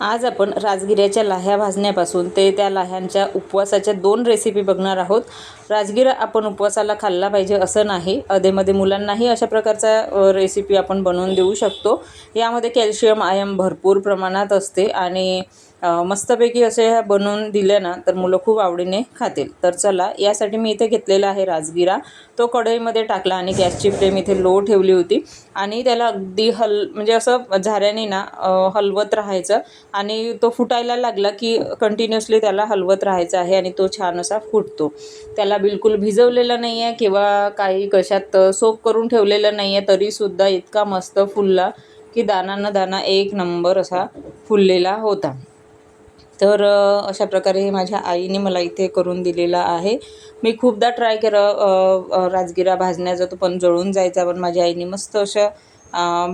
आज आपण राजगिऱ्याच्या लाह्या भाजण्यापासून ते त्या लाह्यांच्या उपवासाच्या दोन रेसिपी बघणार आहोत. राजगिरा आपण उपवासाला खाल्ला पाहिजे असं नाही. अधेमध्ये मुलांनाही अशा प्रकारचा रेसिपी आपण बनवून देऊ शकतो. यामध्ये कॅल्शियम आयम भरपूर प्रमाणात असते आणि मस्तपैकी असे ह्या बनवून दिल्या ना तर मुलं खूप आवडीने खातील. तर चला यासाठी मी इथे घेतलेला आहे राजगिरा. तो कढईमध्ये टाकला आणि गॅसची फ्लेम इथे लो ठेवली होती. आणि त्याला अगदी हल म्हणजे असं झाऱ्याने ना हलवत राहायचं. आणि तो फुटायला लागला की कंटिन्युअसली त्याला हलवत राहायचं आहे आणि तो छान असा फुटतो. त्याला बिलकुल भिजवलेला नाही आहे किंवा काही कशात सोप करून ठेवलेलं नाही आहे तरीसुद्धा इतका मस्त फुलला की दाना न दाना एक नंबर असा फुललेला होता. तर अशा प्रकारे हे माझ्या आईने मला इथे करून दिलेला आहे. मी खूपदा ट्राय केलं राजगिरा भाजण्याचा तो पण जळून जायचा पण माझ्या आईने मस्त अशा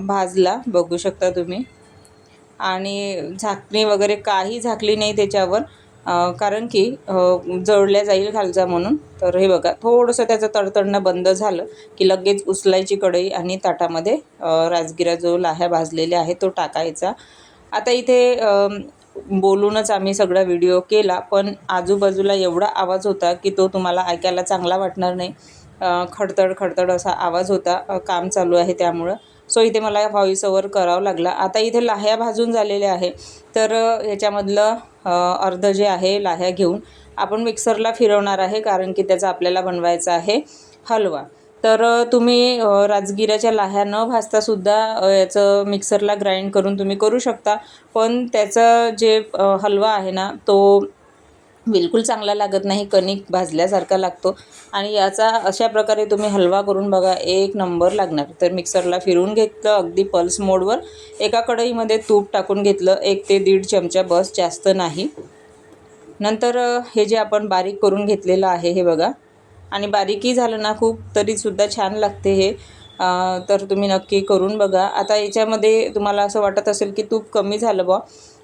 भाजला. बघू शकता तुम्ही. आणि झाकणी वगैरे काही झाकली नाही त्याच्यावर कारण की जळल्या जाईल खालचा म्हणून. तर हे बघा थोडंसं त्याचं तडतडणं बंद झालं की लगेच उचलायची कढई आणि ताटामध्ये राजगिरा जो लाह्या भाजलेल्या आहे तो टाकायचा. आता इथे बोलूनच आम्ही सगळा व्हिडिओ केला पण आजूबाजूला एवढा आवाज होता की तो तुम्हाला ऐकायला चांगला वाटणार नाही. खडतड खडतड असा आवाज होता. काम चालू आहे त्यामुळं. सो इथे मला व्हॉईस ओवर करावं लागला. आता इथे लाह्या भाजून झालेल्या आहे. तर याच्यामधलं ह्याच्यामधलं अर्ध जे आहे लाह्या घेऊन आपण मिक्सरला फिरवणार आहे कारण की त्याचा आपल्याला बनवायचा आहे हलवा. तर तुम्ही राजगिऱ्याच्या लाह्या न भाजतासुद्धा याचं मिक्सरला ग्राइंड करून तुम्ही करू शकता. पण त्याचं जे हलवा आहे ना तो बिलकुल चांगला लागत नाही कणिक भाजल्यासारखा लागतो. आणि याचा अशा प्रकारे तुम्ही हलवा करून बघा एक नंबर लागणार. तर मिक्सरला फिरून घेतलं अगदी पल्स मोडवर एका कढईमध्ये तूप टाकून घेतलं एक ते दीड चमचा बस जास्त नाही. नंतर हे जे आपण बारीक करून घेतलेलं आहे हे बघा. आणि बारीकही झालं ना खूप तरीसुद्धा छान लागते हे. तर तुम्ही नक्की करून बघा. आता याच्यामध्ये तुम्हाला असं वाटत असेल की तूप कमी झालं बा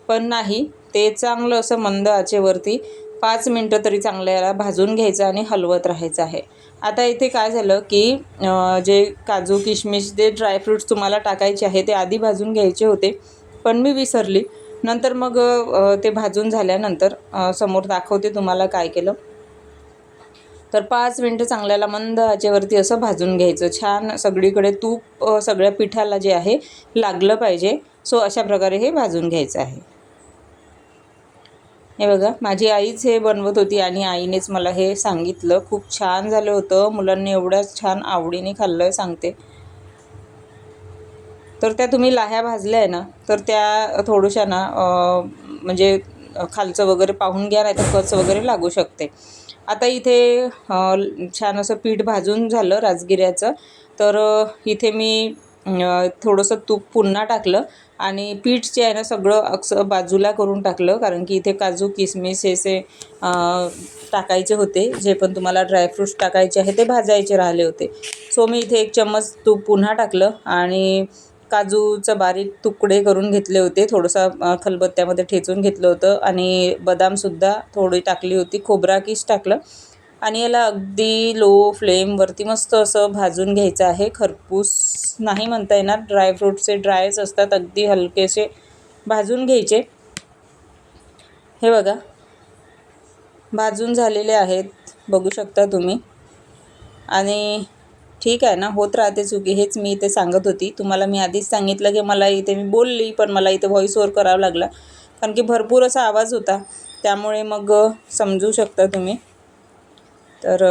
पण नाही ते चांगलं असं मंद आचेवरती पाच मिनटं तरी चांगलं याला भाजून घ्यायचं आणि हलवत राहायचं आहे. आता इथे काय झालं की जे काजू किशमिश जे ड्रायफ्रूट्स तुम्हाला टाकायचे आहे ते आधी भाजून घ्यायचे होते. पण मी विसरली. नंतर मग ते भाजून झाल्यानंतर समोर दाखवते तुम्हाला काय केलं. तर पाच मिनटं चांगल्याला मंद आचेवरती असं भाजून घ्यायचं. छान सगळीकडे तूप सगळ्या पिठाला जे आहे लागलं पाहिजे. सो अशा प्रकारे हे भाजून घ्यायचं आहे. हे बघा माझी आईच हे बनवत होती आणि आईनेच मला हे सांगितलं. खूप छान झालं होतं. मुलांनी एवढ्याच छान आवडीने खाल्लं सांगते. तर त्या तुम्ही लाह्या भाजल्या आहे ना तर त्या थोड्याशा ना म्हणजे खालचं वगैरे पाहून घ्या नाही तर कच वगैरे लागू शकते. आता इथे छान असं पीठ भाजून झालं राजगिऱ्याचं. तर इथे मी थोडंसं तूप पुन्हा टाकलं आणि पीठ जे आहे ना सगळं अक्स बाजूला करून टाकलं. कारण की इथे काजू किसमिस हे से टाकायचे होते. जे पण तुम्हाला ड्रायफ्रूट्स टाकायचे आहे ते भाजायचे राहिले होते. सो मी इथे एक चम्मच तूप पुन्हा टाकलं आणि काजूचं बारीक तुकडे करून घेतले होते. थोडंसं खलबत्त्यामध्ये ठेचून घेतलं होतं आणि बदामसुद्धा थोडी टाकली होती. खोबरा किस टाकलं. आणि याला अगदी लो फ्लेमवरती मस्त असं भाजून घ्यायचं आहे. खरपूस नाही म्हणता येणार. ड्रायफ्रूटचे ड्रायच असतात अगदी हलकेसे भाजून घ्यायचे. हे बघा. भाजून झालेले आहेत. बघू शकता तुम्ही. आणि ठीक आहे ना होत राहते चुकी. हेच मी इथे सांगत होती. तुम्हाला मी आधीच सांगितलं की मला इथे मी बोलली पण मला इथे व्हॉईस ओवर करावा लागला. कारण की भरपूर असा आवाज होता. त्यामुळे मग समजू शकता तुम्ही. तर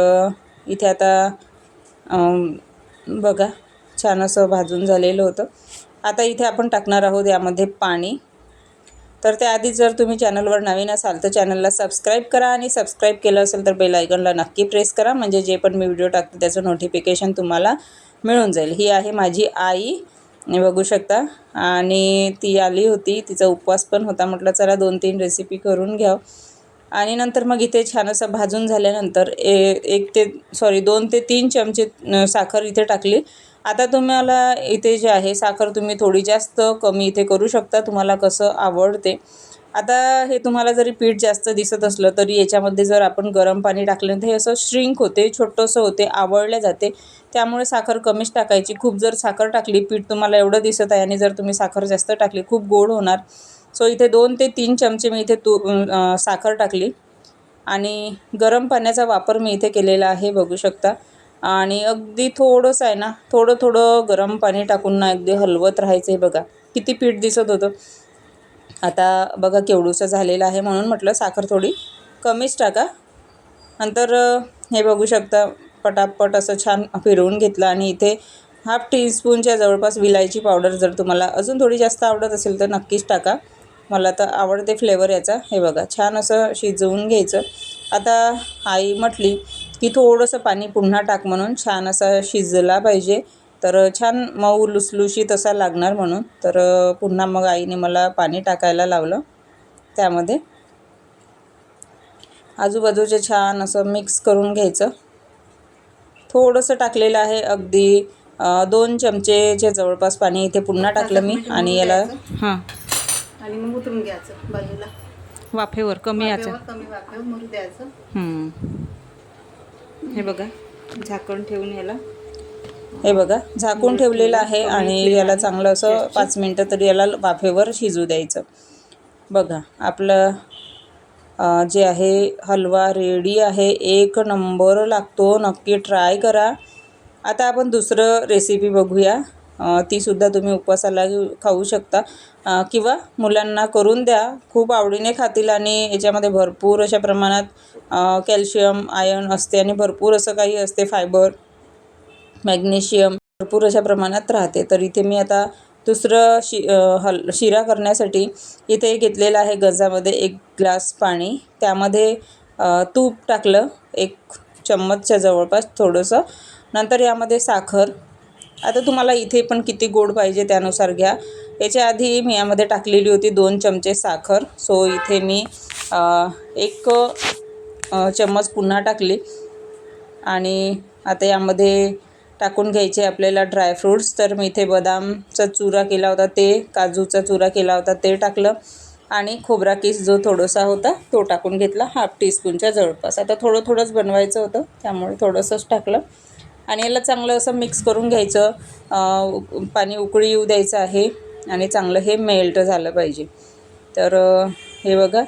इथे आता बघा छान असं भाजून झालेलं होतं. आता इथे आपण टाकणार आहोत यामध्ये पाणी. तर त्याआधी जर तुम्ही चॅनलवर नवीन असाल तर चॅनलला सबस्क्राईब करा आणि सबस्क्राईब केलं असेल तर बेल आयकॉनला नक्की प्रेस करा म्हणजे जे पण मी व्हिडिओ टाकते त्याचं नोटिफिकेशन तुम्हाला मिळून जाईल. ही आहे माझी आई बघू शकता. आणि ती आली होती तिचा उपवास पण होता. म्हटलं चला दोन तीन रेसिपी करून घ्या आणि नंतर मग इथे छान असं भाजून झाल्यानंतर ए एक ते सॉरी दोन ते तीन चमचे साखर इथे टाकली. आता तुम्हाला इथे जे आहे साखर तुम्ही थोडी जास्त कमी इथे करू शकता तुम्हाला कसं आवडते. आता हे तुम्हाला जरी पीठ जास्त दिसत असलं तरी याच्यामध्ये जर आपण गरम पाणी टाकलं तर हे असं श्रिंक होते छोटंसं होते आवडल्या जाते. त्यामुळे साखर कमीच टाकायची. खूप जर साखर टाकली पीठ तुम्हाला एवढं दिसत आहे आणि जर तुम्ही साखर जास्त टाकली खूप गोड होणार. सो इथे दोन ते तीन चमचे मी इथे तू साखर टाकली. आणि गरम पाण्याचा वापर मी इथे केलेला आहे बघू शकता. आणि अगदी थोडंसं आहे ना थोडं थोडं गरम पाणी टाकून ना अगदी हलवत राहायचं आहे बघा. किती पीठ दिसत होतं. आता बघा केवढूसं झालेलं आहे म्हणून म्हटलं साखर थोडी कमीच टाका. नंतर हे बघू शकता पटापट असं छान फिरवून घेतलं आणि इथे हाफ टीस्पूनच्या जवळपास विलायची पावडर जर तुम्हाला अजून थोडी जास्त आवडत असेल तर नक्कीच टाका. मला तर आवडते फ्लेवर याचा. हे बघा छान असं शिजवून घ्यायचं. आता आई म्हटली की थोडंसं पाणी पुन्हा टाक म्हणून छान असा शिजला पाहिजे. तर छान मऊ लुसलुशीत असा लागणार म्हणून. तर पुन्हा मग आईने मला पाणी टाकायला लावलं त्यामध्ये. आजूबाजूचे छान असं मिक्स करून घ्यायचं. थोडंसं टाकलेलं आहे अगदी दोन चमचेच्या जवळपास पाणी इथे पुन्हा टाकलं मी आणि याला हां. आणि मग उतरून घ्यायचं बाजूला. वाफेवर कमी याचं. कमी वाफेवर मुरू द्यायचं. हे बघा झाकण ठेवून याला. हे बघा झाकून ठेवलेलं आहे आणि याला चांगलं असं पाच मिनटं तरी याला वाफेवर शिजू द्यायचं. बघा आपलं जे आहे हलवा रेडी आहे. एक नंबर लागतो. नक्की ट्राय करा. आता आपण दुसरं रेसिपी बघूया. तीसुद्धा तुम्ही उपवासाला खाऊ शकता. किंवा मुलांना करून द्या. खूप आवडीने खातील आणि याच्यामध्ये भरपूर अशा प्रमाणात कॅल्शियम आयर्न असते आणि भरपूर असं काही असते. फायबर मॅग्नेशियम भरपूर अशा प्रमाणात राहते. तर इथे मी आता दुसरं शि हल शिरा करण्यासाठी इथे घेतलेलं आहे गजामध्ये एक ग्लास पाणी. त्यामध्ये तूप टाकलं. एक चम्मचच्या जवळपास थोडंसं. नंतर यामध्ये साखर. आता तुम्हाला इथे पण किती गोड पाहिजे त्यानुसार घ्या. याच्या आधी मी यामध्ये टाकलेली होती दोन चमचे साखर. सो इथे मी एक चम्मच पुन्हा टाकली. आणि आता यामध्ये टाकून घ्यायचे आपल्याला ड्रायफ्रूट्स तर मी इथे बदामचा चुरा केला होता ते काजूचा चुरा केला होता ते टाकलं. आणि खोबरा किस जो थोडासा होता तो टाकून घेतला हाफ टीस्पूनच्या जवळपास. आता थोडं थोडंच बनवायचं होतं त्यामुळे थोडंसंच टाकलं. आणि याला चांगलं असं मिक्स करून घ्यायचं. पाणी उकळी येऊ द्यायचं आहे आणि चांगलं हे मेल्ट झालं पाहिजे. तर हे बघा.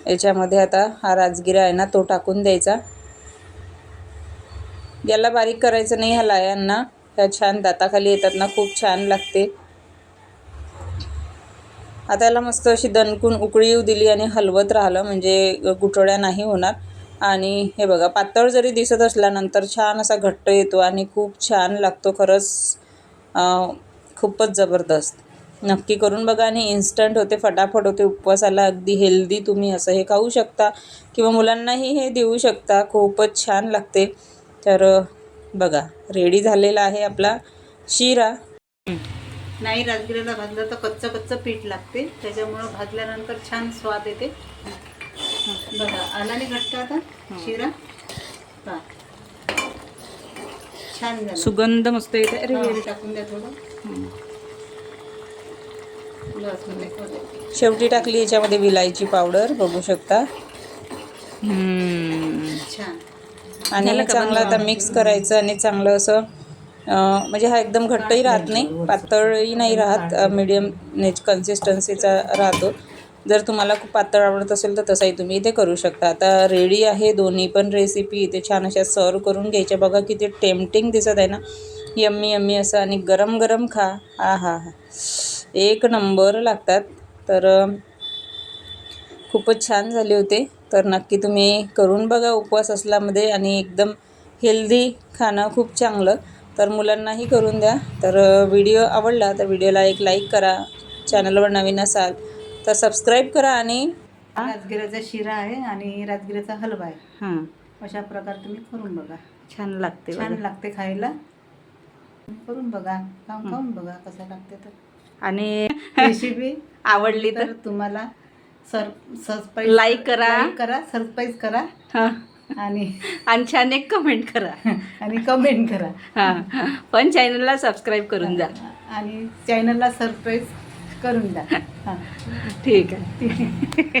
याच्यामध्ये आता हा राजगिरा आहे ना तो टाकून द्यायचा. याला बारीक करायचं नाही ह्या लायांना. ह्या छान दाताखाली येतात ना खूप छान लागते. आता याला मस्त अशी दणकून उकळी येऊ दिली आणि हलवत राहिलं म्हणजे गुठळ्या नाही होणार. आणि हे बघा पातळ जरी दिसत असल्यानंतर छान असा घट्ट येतो आणि खूप छान लागतो खरंच. खूपच जबरदस्त. नक्की करून बघा आणि इन्स्टंट होते फटाफट होते उपवासाला अगदी हेल्दी तुम्ही असं हे खाऊ शकता किंवा मुलांनाही हे देऊ शकता खूपच छान लागते. तर बघा रेडी झालेला आहे आपला शिरा. नाही राजगिऱ्याला भाजलं तर कच्चं कच्चं पीठ लागते. त्याच्यामुळं भाजल्यानंतर छान स्वाद येते. बघा आला नाही घट्ट आता शिरा. हा. छान झालं. सुगंध मस्त येते अरे हा, टाकून द्या थोडं. म्हणजे. शेवटी टाकली याच्यामध्ये विलायची पावडर बघू शकता. आणि चांगलं आता मिक्स करायचं आणि चांगलं असं म्हणजे हा एकदम घट्टही राहत नाही. पातळही नाही राहत. मिडियम कन्सिस्टन्सीचा राहतो. जर तुम्हाला खूप पातळ आवडत असेल तर तसाही तुम्ही इथे करू शकता. आता रेडी आहे दोन्ही पण रेसिपी इथे छान अशा सर्व करून घ्यायच्या. बघा किती टेम्पटिंग दिसत आहे ना. यम्मी यम्मी असं आणि गरम गरम खा. हा हा हा. एक नंबर लागतात. तर खूपच छान झाले होते. तर नक्की तुम्ही करून बघा उपवास असल्यामध्ये आणि एकदम हेल्दी खाणं खूप चांगलं. तर मुलांनाही करून द्या. तर व्हिडिओ आवडला तर व्हिडिओला एक लाईक करा. चॅनलवर नवीन असाल तर सबस्क्राईब करा आणि राजगिऱ्याचा शिरा आहे आणि राजगिऱ्याचा हलवा आहे. हां. अशा प्रकारे तुम्ही करून बघा. छान लागते छान बघा. लागते खायला. करून बघा. खाऊन खाऊन बघा कसं लागते तर. आणि रेसिपी आवडली तर तर तुम्हाला सर सबस्क्राईब Like करा. करा सबस्क्राईब करा. हां. आणि आणि छान एक कमेंट करा. आणि कमेंट करा. हां. पण चॅनलला सबस्क्राईब करून जा. आणि चॅनलला सरप्राईज करून द्या. हां. ठीक आहे.